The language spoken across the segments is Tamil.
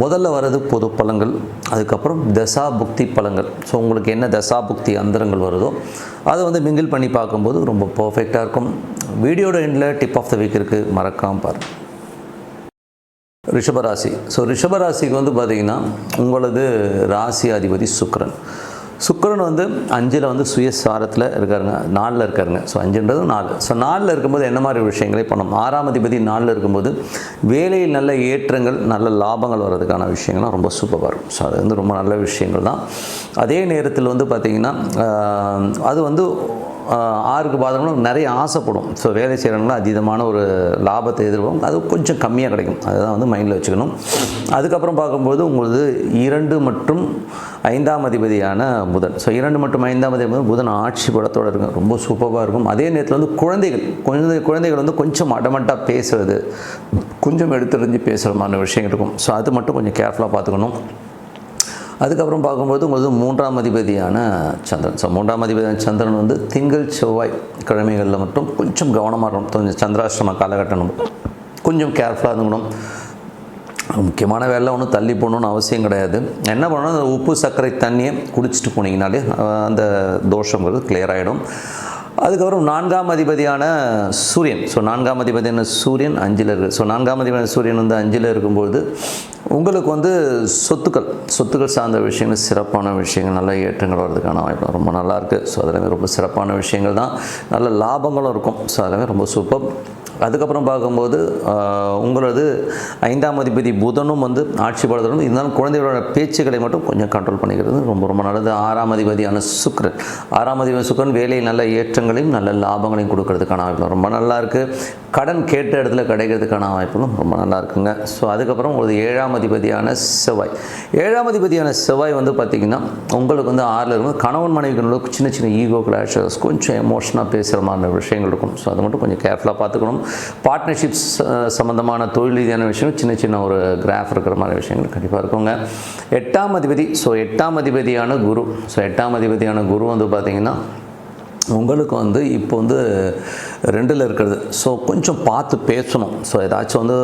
முதல்ல வர்றது பொது பழங்கள் அதுக்கப்புறம் தசா புக்தி பழங்கள் ஸோ உங்களுக்கு என்ன தசா புக்தி அந்தரங்கள் வருதோ அதை வந்து மிங்கிள் பண்ணி பார்க்கும்போது ரொம்ப பர்ஃபெக்டாக இருக்கும். வீடியோட எண்டில் டிப் ஆஃப் த வீக் இருக்குது மறக்காமல் பாருங்கள் ரிஷபராசி. ஸோ ரிஷபராசிக்கு வந்து பார்த்திங்கன்னா உங்களது ராசி அதிபதி சுக்ரன் சுக்கிரன் வந்து அஞ்சில் வந்து சுயசாரத்தில் இருக்காருங்க. நாலில் இருக்காருங்க. ஸோ அஞ்சுன்றது நாலு. ஸோ நாலில் இருக்கும்போது என்ன மாதிரி விஷயங்களை பண்ணணும்? ஆறாம் அதிபதி நாலில் இருக்கும்போது வேலையில் நல்ல ஏற்றங்கள் நல்ல லாபங்கள் வர்றதுக்கான விஷயங்கள்லாம் ரொம்ப சூப்பராக இருக்கும். ஸோ அது வந்து ரொம்ப நல்ல விஷயங்கள் தான். அதே நேரத்தில் வந்து பார்த்திங்கன்னா அது வந்து ஆறுக்கு பாதங்களும் நிறைய ஆசைப்படும். ஸோ வேலை செய்கிறவங்களும் அதீதமான ஒரு லாபத்தை எதிர்பார்க்கும். அது கொஞ்சம் கம்மியாக கிடைக்கும். அதுதான் வந்து மைண்டில் வச்சுக்கணும். அதுக்கப்புறம் பார்க்கும்போது உங்களது இரண்டு மற்றும் ஐந்தாம் அதிபதியான புதன். ஸோ இரண்டு மற்றும் ஐந்தாம் அதிபதி புதன் ஆட்சி படத்தோட இருக்கும் ரொம்ப சூப்பராக இருக்கும். அதே நேரத்தில் வந்து குழந்தைகள் குழந்தை குழந்தைகள் வந்து கொஞ்சம் அடமட்டாக பேசுறது கொஞ்சம் எடுத்துறிஞ்சு பேசுகிற மாதிரி விஷயம் இருக்கும். ஸோ அது மட்டும் கொஞ்சம் கேர்ஃபுல்லாக பார்த்துக்கணும். அதுக்கப்புறம் பார்க்கும்போது உங்களுக்கு மூன்றாம் அதிபதியான சந்திரன். ஸோ மூன்றாம் அதிபதியான சந்திரன் வந்து திங்கள் செவ்வாய் கிழமைகளில் மட்டும் கொஞ்சம் கவனமாக இருக்கணும். கொஞ்சம் சந்திராஷ்டிரம காலகட்டம் கொஞ்சம் கேர்ஃபுல்லாக இருந்துக்கணும். முக்கியமான வேலை ஒன்றும் தள்ளி போகணுன்னு அவசியம் கிடையாது. என்ன பண்ணணும்? அந்த உப்பு சர்க்கரை தண்ணியை குடிச்சிட்டு போனீங்கனாலே அந்த தோஷங்கிறது கிளியர் ஆகிடும் அதுக்கப்புறம் நான்காம் அதிபதியான சூரியன். ஸோ நான்காம் அதிபதியான சூரியன் அஞ்சில் இருக்குது ஸோ நான்காம் அதிபதியான சூரியன் வந்து அஞ்சில் இருக்கும்போது உங்களுக்கு வந்து சொத்துக்கள் சொத்துக்கள் சார்ந்த விஷயங்கள் சிறப்பான விஷயங்கள் நல்ல ஏற்றங்கள் வர்றதுக்கான வாய்ப்பு ரொம்ப நல்லாயிருக்கு. ஸோ அதெல்லாமே ரொம்ப சிறப்பான விஷயங்கள் தான். நல்ல லாபங்களும் இருக்கும். ஸோ அதெல்லாமே ரொம்ப சூப்பர் அதுக்கப்புறம் பார்க்கும்போது உங்களது ஐந்தாம் அதிபதி புதனும் வந்து ஆட்சி இருந்தாலும் குழந்தைகளோட பேச்சுக்களை மட்டும் கொஞ்சம் கண்ட்ரோல் பண்ணிக்கிறது ரொம்ப ரொம்ப நல்லது. ஆறாம் அதிபதியான சுக்கிரன். ஆறாம் அதிபதி சுக்கரன் வேலையில் நல்ல ஏற்றங்களையும் நல்ல லாபங்களையும் கொடுக்கறதுக்கான வாய்ப்பு ரொம்ப நல்லா இருக்குது கடன் கேட்ட இடத்துல கிடைக்கிறதுக்கான வாய்ப்புகளும் ரொம்ப நல்லா இருக்குங்க. ஸோ அதுக்கப்புறம் உங்களது ஏழாம் அதிபதியான செவ்வாய். ஏழாம் அதிபதியான செவ்வாய் வந்து பார்த்திங்கன்னா உங்களுக்கு வந்து ஆறில் இருக்கும். கணவன் மனைவிகளோட சின்ன சின்ன ஈகோ கிளாஷஸ் கொஞ்சம் எமோஷனாக பேசுகிற மாதிரி விஷயங்கள் இருக்கும். ஸோ அதை மட்டும் கொஞ்சம் கேர்ஃபுல்லாக பார்த்துக்கணும். பார்ட்னர்ஷிப்ஸ் uh, சம்மந்தமான தொழில் ரீதியான விஷயங்கள் சின்ன சின்ன ஒரு கிராஃப் இருக்கிற மாதிரி விஷயங்கள் கண்டிப்பாக இருக்குங்க. எட்டாம் அதிபதி ஸோ எட்டாம் அதிபதியான குரு ஸோ எட்டாம் அதிபதியான குரு வந்து பார்த்திங்கன்னா உங்களுக்கு வந்து இப்போ வந்து ரெண்டில் இருக்கிறது. ஸோ கொஞ்சம் பார்த்து பேசணும். ஸோ ஏதாச்சும் வந்து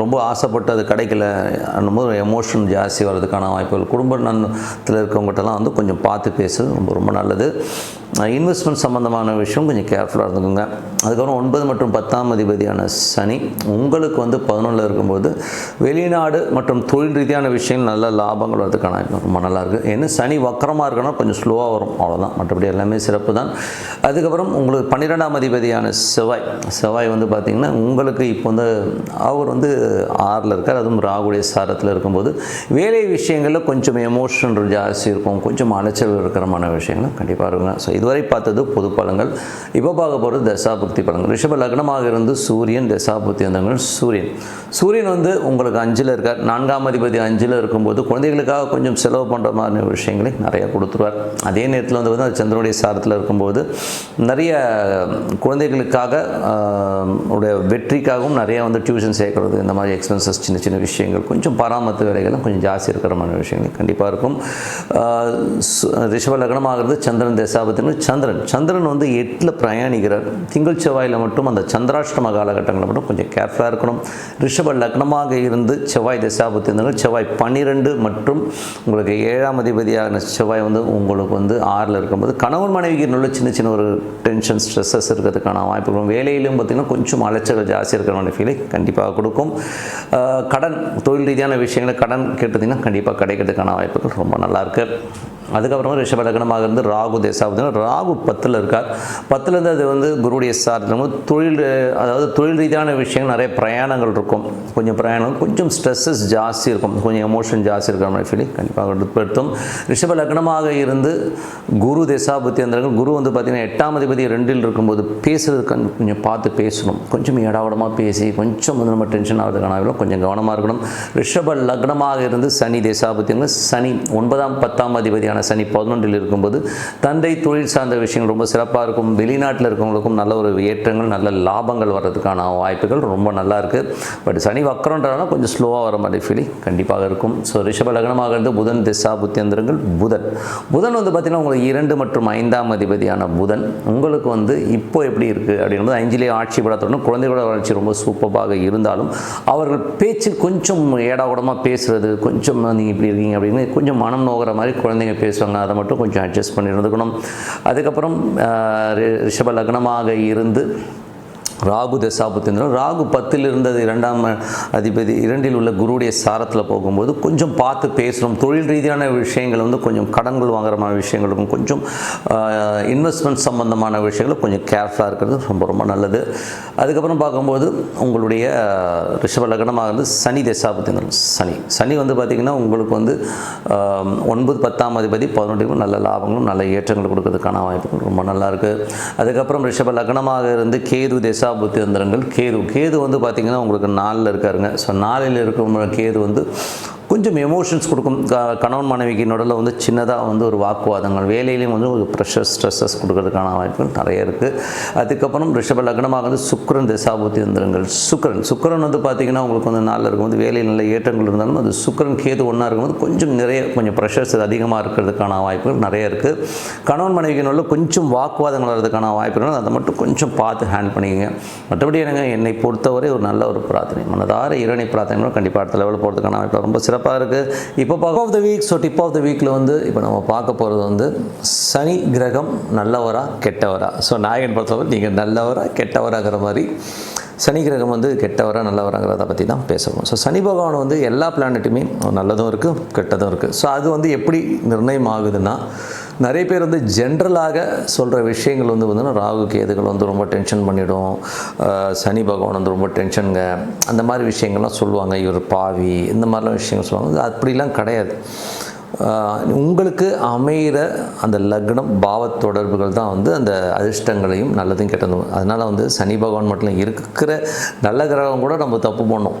ரொம்ப ஆசைப்பட்டு அது கிடைக்கல போது எமோஷன் ஜாஸ்தி வர்றதுக்கான வாய்ப்புகள். குடும்ப நன்னத்தில் இருக்கவங்ககிட்டலாம் வந்து கொஞ்சம் பார்த்து பேசுறது ரொம்ப ரொம்ப நல்லது. இன்வெஸ்ட்மெண்ட் சம்மந்தமான விஷயம் கொஞ்சம் கேர்ஃபுல்லாக இருந்துக்கோங்க. அதுக்கப்புறம் ஒன்பது மற்றும் பத்தாம் அதிபதியான சனி உங்களுக்கு வந்து பதினொன்றில் இருக்கும்போது வெளிநாடு மற்றும் தொழில் ரீதியான விஷயங்கள் நல்ல லாபங்கள் வரதுக்கான ரொம்ப நல்லாயிருக்கு ஏன்னா சனி வக்கரமாக இருக்குன்னா கொஞ்சம் ஸ்லோவாக வரும். அவ்வளோதான் மற்றபடி எல்லாமே சிறப்பு தான் அதுக்கப்புறம் உங்களுக்கு பன்னிரெண்டாம் அதிபதியான செவ்வாய். செவ்வாய் வந்து பார்த்திங்கன்னா உங்களுக்கு இப்போ வந்து அவர் வந்து ஆறில் இருக்கார். அதுவும் ராகுடைய சாரத்தில் இருக்கும்போது வேலை விஷயங்களில் கொஞ்சம் எமோஷன் ஜாஸ்தி இருக்கும். கொஞ்சம் அலைச்சல் இருக்கிறமான விஷயங்கள் கண்டிப்பாக இருக்குங்க ஸோ இதுவரை பார்த்தது பொது பழங்கள் இப்போ பார்க்க போகிறது தசாபுக்தி பலன்கள். ரிஷப லக்னமாக இருந்து சூரியன் தசாபுக்தி வந்தவங்கள் சூரியன். சூரியன் வந்து உங்களுக்கு அஞ்சில் இருக்கார். நான்காம் அதிபதி அஞ்சில் இருக்கும்போது குழந்தைகளுக்காக கொஞ்சம் செலவு பண்ணுற மாதிரி விஷயங்களை நிறையா கொடுத்துருவார். அதே நேரத்தில் வந்து பார்த்தீங்கன்னா சந்திரனுடைய சாரத்தில் இருக்கும்போது நிறைய குழந்தைகளுக்காக உடைய வெற்றிக்காகவும் நிறைய வந்து டியூஷன் சேர்க்கறது இந்த மாதிரி எக்ஸ்பென்சஸ் சின்ன சின்ன விஷயங்கள் கொஞ்சம் பராமரித்து வேலைகள்லாம் கொஞ்சம் ஜாஸ்தி இருக்கிற மாதிரி விஷயங்கள் கண்டிப்பாக இருக்கும். ரிஷப லக்னமாகிறது சந்திரன் தேசாபத்தின் சந்திரன். சந்திரன் வந்து எட்டில் பிரயாணிக்கிறார். திங்கள் செவ்வாயில் மட்டும் அந்த சந்திராஷ்டம காலகட்டங்களில் மட்டும் கொஞ்சம் கேர்ஃபுல்லாக இருக்கணும். ரிஷப லக்னமாக இருந்து செவ்வாய் தசாபத்தி இருந்தாலும் செவ்வாய் பன்னிரெண்டு மற்றும் உங்களுக்கு ஏழாம் அதிபதியான செவ்வாய் வந்து உங்களுக்கு வந்து ஆறில் இருக்கும்போது கணவன் மனைவிக்கு நல்ல சின்ன சின்ன ஒரு டென்ஷன் ஸ்ட்ரெஸ்ஸஸ் இருக்கிறதுக்கான வாய்ப்புகளும் வேலையிலும் பார்த்திங்கன்னா கொஞ்சம் அலைச்சல் ஜாஸ்தி இருக்கிற ஃபீலை கண்டிப்பாக கொடுக்கும். கடன் தொழில் ரீதியான விஷயங்களை கடன் கேட்டதிங்கன்னா கண்டிப்பாக கிடைக்கிறதுக்கான வாய்ப்புகள் ரொம்ப நல்லாயிருக்கு அதுக்கப்புறமா ரிஷப லக்னமாக இருந்து ராகு தேசாபதி ராகு பத்தில் இருக்கார். பத்துலேருந்து அது வந்து குருடைய சார்ந்த தொழில் அதாவது தொழில் ரீதியான விஷயங்கள் நிறைய பிரயாணங்கள் இருக்கும். கொஞ்சம் பிரயாணம் கொஞ்சம் ஸ்ட்ரெஸ்ஸஸ் ஜாஸ்தி இருக்கும். கொஞ்சம் எமோஷன் ஜாஸ்தி இருக்கிற மாதிரி ஃபீலிங் கண்டிப்பாக ஏற்படுத்தும் ரிஷப லக்னமாக இருந்து குரு தேசாபுத்தி அந்தரங்கள் குரு வந்து பார்த்திங்கன்னா எட்டாம் அதிபதி ரெண்டில் இருக்கும்போது பேசுறது கண் கொஞ்சம் பார்த்து பேசணும். கொஞ்சம் ஏடாவடமாக பேசி கொஞ்சம் வந்து நம்ம டென்ஷன் ஆகிறதுக்கான வாய்ப்பு கொஞ்சம் கவனமாக இருக்கணும். ரிஷப லக்னமாக இருந்து சனி தேசாபத்தியங்கள் சனி ஒன்பதாம் பத்தாம் அதிபதியான சனி பதினொன்றில் இருக்கும்போது தந்தை தொழில் சார்ந்த விஷயங்கள் ரொம்ப சிறப்பாக இருக்கும். வெளிநாட்டில் இருக்கவங்களுக்கும் நல்ல ஒரு ஏற்றங்கள் நல்ல லாபங்கள் வர்றதுக்கான வாய்ப்புகள் ரொம்ப நல்லா இருக்குது பட் சனி வக்கரன்றதுனால கொஞ்சம் ஸ்லோவாக வர மாதிரி ஃபீலிங் கண்டிப்பாக இருக்கும். ஸோ ரிஷப லக்னமாக இருந்து புதன் திசா புத்தியந்திரங்கள் புதன். புதன் வந்து பார்த்திங்கன்னா உங்களுக்கு இரண்டு மற்றும் ஐந்தாம் அதிபதியான புதன். உங்களுக்கு வந்து இப்போ எப்படி இருக்குது அப்படின்றது அஞ்சிலே ஆட்சி படத்துடன் குழந்தைகளோட வளர்ச்சி ரொம்ப சூப்பராக இருந்தாலும் அவர்கள் பேச்சு கொஞ்சம் ஏடாகூடமாக பேசுகிறது கொஞ்சம் நீங்கள் இப்படி இருக்கீங்க அப்படின்னு கொஞ்சம் மனம் நோகிற மாதிரி குழந்தைங்க பேசுவாங்க அதை மட்டும் கொஞ்சம் அட்ஜஸ்ட் பண்ணி இருந்துக்கணும் அதுக்கப்புறம் ரி- ரிஷப லக்னமாக இருந்து ராகு தசாபுத்திந்திரன் ராகு பத்தில் இருந்தது இரண்டாம் அதிபதி இரண்டில் உள்ள குருவுடைய சாரத்தில் போகும்போது கொஞ்சம் பார்த்து பேசுகிறோம் தொழில் ரீதியான விஷயங்கள் வந்து கொஞ்சம் கடன்கள் வாங்குற மாதிரி விஷயங்களுக்கும் கொஞ்சம் இன்வெஸ்ட்மெண்ட் சம்பந்தமான விஷயங்கள் கொஞ்சம் கேர்ஃபுல்லாக இருக்கிறது ரொம்ப ரொம்ப நல்லது. அதுக்கப்புறம் பார்க்கும்போது உங்களுடைய ரிஷப லக்னமாக இருந்து சனி தசாபுத்திந்திரன் சனி. சனி வந்து பார்த்திங்கன்னா உங்களுக்கு வந்து ஒன்பது பத்தாம் அதிபதி பதினொன்றுக்கும் நல்ல லாபங்களும் நல்ல ஏற்றங்கள் கொடுக்கறதுக்கான வாய்ப்புகள் ரொம்ப நல்லாயிருக்கு அதுக்கப்புறம் ரிஷப லக்னமாக இருந்து கேது தசா புத்தியந்திரங்கள் கேது. கேது வந்து பார்த்திங்கன்னா உங்களுக்கு நாலில் இருக்காருங்க. ஸோ நாலில் இருக்கும் கேது வந்து கொஞ்சம் எமோஷன்ஸ் கொடுக்கும். கணவன் மனைவிக்கு நடுவில் வந்து சின்னதாக வந்து ஒரு வாக்குவாதங்கள். வேலையிலையும் வந்து ஒரு ப்ரெஷர் ஸ்ட்ரெஸ்ஸஸ் கொடுக்கறதுக்கான வாய்ப்புகள் நிறைய இருக்குது அதுக்கப்புறம் ரிஷப லக்னமாக வந்து சுக்ரன் தசாபூர்த்தி எந்திரங்கள் சுக்ரன் சுக்கிரன் வந்து பார்த்திங்கன்னா உங்களுக்கு வந்து நாளில் இருக்கும்போது வேலையில் நல்ல ஏற்றங்கள் இருந்தாலும் அது சுக்கிரன் கேது ஒன்றா இருக்கும்போது கொஞ்சம் நிறைய கொஞ்சம் ப்ரெஷர்ஸ் அதிகமாக இருக்கிறதுக்கான வாய்ப்புகள் நிறைய இருக்குது கணவன் மனைவிக்கு நடுவில் கொஞ்சம் வாக்குவாதங்கள் வர்றதுக்கான வாய்ப்புகள் அதை மட்டும் கொஞ்சம் பார்த்து ஹேண்ட் பண்ணிக்கங்க. மற்றபடி என்னங்க என்னை பொறுத்தவரை ஒரு நல்ல ஒரு பிரார்த்தனை. மனதார இரணை பிரார்த்தனை கண்டிப்பாக அடுத்த லெவலில் போகிறதுக்கான வாய்ப்பு ரொம்ப சிறப்பு சிறப்பாக இருக்குது இப்போ பார்க்க of the week so tip of the வீக்கில் வந்து இப்போ நம்ம பார்க்க போகிறது வந்து சனி கிரகம் நல்லவரா கெட்டவரா? ஸோ நாயகன் பொறுத்தவரை நீங்கள் நல்லவரா கெட்டவராங்கிற மாதிரி சனி கிரகம் வந்து கெட்டவரா நல்லவராங்கிறத பற்றி தான் பேசுவோம் ஸோ சனி பகவான் வந்து எல்லா பிளானட்டுமே நல்லதும் இருக்குது கெட்டதும் இருக்குது ஸோ அது வந்து எப்படி நிர்ணயம் ஆகுதுன்னா நிறைய பேர் வந்து ஜென்ரலாக சொல்கிற விஷயங்கள் வந்து வந்து ராகு கேதுகள் வந்து ரொம்ப டென்ஷன் பண்ணிவிடும் சனி பகவான் வந்து ரொம்ப டென்ஷனுங்க அந்த மாதிரி விஷயங்கள்லாம் சொல்லுவாங்க. இவர் பாவி இந்த மாதிரிலாம் விஷயங்கள் சொல்லுவாங்க. அப்படிலாம் கிடையாது. உங்களுக்கு அமைகிற அந்த லக்னம் பாவ தொடர்புகள் தான் வந்து அந்த அதிர்ஷ்டங்களையும் நல்லதும் கெட்டதும். அதனால் வந்து சனி பகவான் மட்டும் இருக்கிற நல்ல கிரகம் கூட நம்ம தப்பு பண்ணோம்.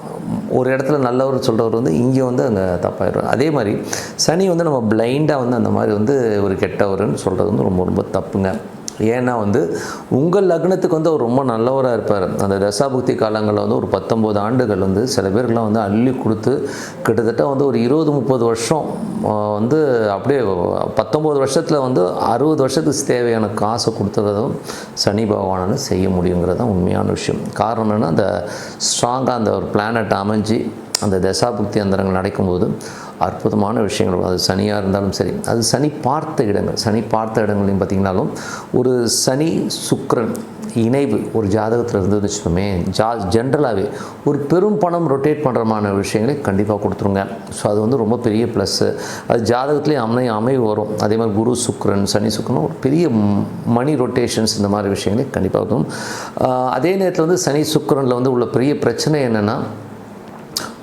ஒரு இடத்துல நல்லவர் சொல்கிறவர் வந்து இங்கே வந்து அங்கே தப்பாயிடும் அதே மாதிரி சனி வந்து நம்ம பிளைண்டாக வந்து அந்த மாதிரி வந்து ஒரு கெட்டவர்னு சொல்கிறது வந்து ரொம்ப ரொம்ப தப்புங்க. ஏன்னா வந்து உங்கள் லக்னத்துக்கு வந்து அவர் ரொம்ப நல்லவராக இருப்பார். அந்த தசாபுக்தி காலங்களில் வந்து ஒரு பத்தொம்போது ஆண்டுகள் வந்து சில பேருக்குலாம் வந்து அள்ளி கொடுத்து கிட்டத்தட்ட வந்து ஒரு இருபது முப்பது வருஷம் வந்து அப்படியே பத்தொம்போது வருஷத்தில் வந்து அறுபது வருஷத்துக்கு தேவையான காசை கொடுத்துறதும் சனி பகவானால் செய்ய முடியுங்கிறது தான் உண்மையான விஷயம். காரணம் என்னென்னா அந்த ஸ்ட்ராங்காக அந்த ஒரு பிளானட் அமைஞ்சு அந்த தசாபுக்தி அந்தரங்கள் நடக்கும்போது அற்புதமான விஷயங்கள். அது சனியாக இருந்தாலும் சரி. அது சனி பார்த்த இடங்கள். சனி பார்த்த இடங்களையும் பார்த்திங்கனாலும் ஒரு சனி சுக்கரன் இணைவு ஒரு ஜாதகத்தில் இருந்தது ஜா ஜென்ரலாகவே ஒரு பெரும் பணம் ரொட்டேட் பண்ணுறமான விஷயங்களை கண்டிப்பாக கொடுத்துருங்க. ஸோ அது வந்து ரொம்ப பெரிய ப்ளஸ்ஸு அது ஜாதகத்துலேயே அமை அமைவு வரும். அதே மாதிரி குரு சுக்ரன் சனி சுக்கிரன் ஒரு பெரிய மணி ரொட்டேஷன்ஸ் இந்த மாதிரி விஷயங்களை கண்டிப்பாக வரும். அதே நேரத்தில் வந்து சனி சுக்ரனில் வந்து உள்ள பெரிய பிரச்சனை என்னென்னா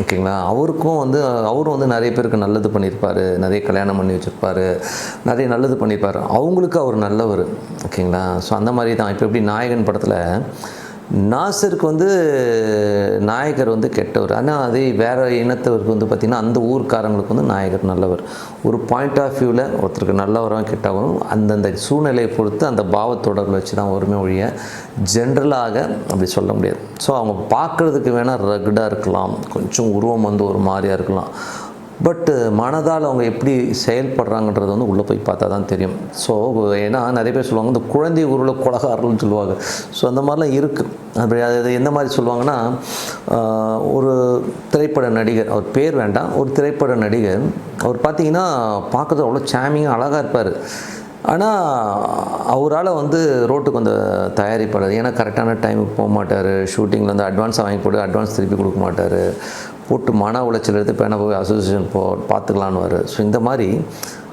ஓகேங்களா? அவருக்கும் வந்து அவரும் வந்து நிறைய பேருக்கு நல்லது பண்ணியிருப்பார். நிறைய கல்யாணம் பண்ணி வச்சுருப்பாரு. நிறைய நல்லது பண்ணியிருப்பார். அவங்களுக்கு அவர் நல்லவர். ஓகேங்களா? ஸோ அந்த மாதிரி தான். இப்போ எப்படி நாயகன் படத்தில் நாசருக்கு வந்து நாயகர் வந்து கெட்டவர். ஆனால் அதே வேறு இனத்தவருக்கு வந்து பார்த்திங்கன்னா அந்த ஊர்க்காரங்களுக்கு வந்து நாயகர் நல்லவர். ஒரு பாயிண்ட் ஆஃப் வியூவில் ஒருத்தருக்கு நல்லவரும் கெட்டவரும் அந்தந்த சூழ்நிலையை பொறுத்து அந்த பாவத்தொடர்பு வச்சு தான் வருமே ஒழிய ஜென்ரலாக அப்படி சொல்ல முடியாது. ஸோ அவங்க பார்க்குறதுக்கு வேணால் ரகுடாக இருக்கலாம். கொஞ்சம் உருவம் வந்து ஒரு மாதிரியாக இருக்கலாம். பட்டு uh, மனதால் அவங்க எப்படி செயல்படுறாங்கன்றது வந்து உள்ளே போய் பார்த்தா தான் தெரியும். ஸோ ஏன்னா நிறைய பேர் சொல்லுவாங்க இந்த குழந்தை உருளை குலகாரல்னு சொல்லுவாங்க. ஸோ அந்த மாதிரிலாம் இருக்குது அப்படி அது எந்த மாதிரி சொல்லுவாங்கன்னா ஒரு திரைப்பட நடிகர் அவர் பேர் வேண்டாம் ஒரு திரைப்பட நடிகர் அவர் பார்த்தீங்கன்னா பார்க்குறது அவ்வளோ சாமிங்காக அழகாக இருப்பார். ஆனால் அவரால் வந்து ரோட்டுக்கு வந்து தயாரிப்பாளர் ஏன்னா கரெக்டான டைமுக்கு போக மாட்டார் ஷூட்டிங்கில் வந்து அட்வான்ஸ் வாங்கி போட்டு அட்வான்ஸ் திருப்பி கொடுக்க மாட்டார். போட்டு மன உளைச்சல் எடுத்து பேனை போய் அசோசியேஷன் போ பார்த்துக்கலான்னு வர ஸோ இந்த மாதிரி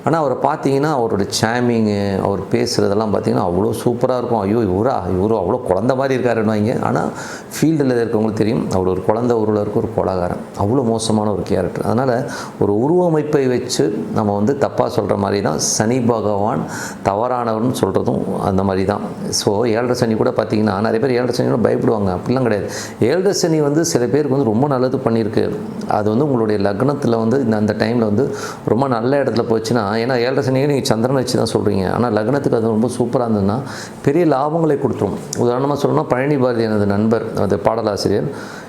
ஆனால் அவரை பார்த்தீங்கன்னா அவரோட சாமிங்கு அவர் பேசுகிறதெல்லாம் பார்த்தீங்கன்னா அவ்வளோ சூப்பராக இருக்கும். ஐயோ இவரா? இவரும் அவ்வளோ குழந்த மாதிரி இருக்காருன்னு வைங்க. ஆனால் ஃபீல்டில் இருக்கவங்களுக்கு தெரியும் அவர் ஒரு குழந்த உருவில் இருக்க ஒரு கொலகாரன். அவ்வளோ மோசமான ஒரு கேரக்டர் அதனால் ஒரு உருவமைப்பை வச்சு நம்ம வந்து தப்பாக சொல்கிற மாதிரி தான் சனி பகவான் தவறானவர்னு சொல்கிறதும் அந்த மாதிரி தான் ஸோ ஏழரை சனி கூட பார்த்தீங்கன்னா நிறைய பேர் ஏழரை கூட பயப்படுவாங்க. அப்படிலாம் கிடையாது. ஏழரை சனி வந்து சில பேருக்கு வந்து ரொம்ப நல்லது பண்ணியிருக்கு. அது வந்து உங்களுடைய லக்னத்தில் வந்து இந்த அந்த டைமில் வந்து ரொம்ப நல்ல இடத்துல போச்சுன்னா ஏன்னா ஏழரை சனியை நீங்கள் சந்திரனை வச்சு தான் சொல்கிறீங்க ஆனால் லக்னத்துக்கு அது ரொம்ப சூப்பராக இருந்ததுன்னா பெரிய லாபங்களை கொடுத்துரும். உதாரணமாக சொல்லணும்னா பழனி பாரதி எனது நண்பர் அது பாடலாசிரியர்.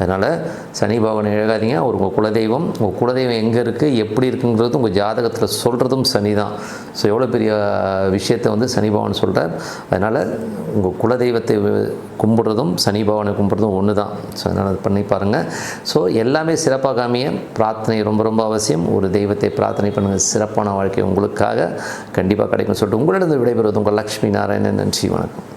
அதனால் சனி பகவான் இழகாதீங்க. அவர் உங்கள் குலதெய்வம். உங்கள் குலதெய்வம் எங்கே இருக்குது எப்படி இருக்குங்கிறது உங்கள் ஜாதகத்தில் சொல்கிறதும் சனி தான் ஸோ எவ்வளோ பெரிய விஷயத்தை வந்து சனி பகவான் சொல்கிறார் அதனால் உங்கள் குலதெய்வத்தை கும்பிட்றதும் சனி பகவானை கும்பிட்றதும் ஒன்று தான் ஸோ அதனால் அது பண்ணி பாருங்கள் ஸோ எல்லாமே சிறப்பாக காமிய பிரார்த்தனை ரொம்ப ரொம்ப அவசியம். ஒரு தெய்வத்தை பிரார்த்தனை பண்ணுங்கள் சிறப்பான வாழ்க்கை உங்களுக்காக கண்டிப்பாக கிடைக்கும் சொல்லிட்டு உங்களிடம் விடைபெறுவது உங்கள் லக்ஷ்மி நாராயணன். நன்றி வணக்கம்.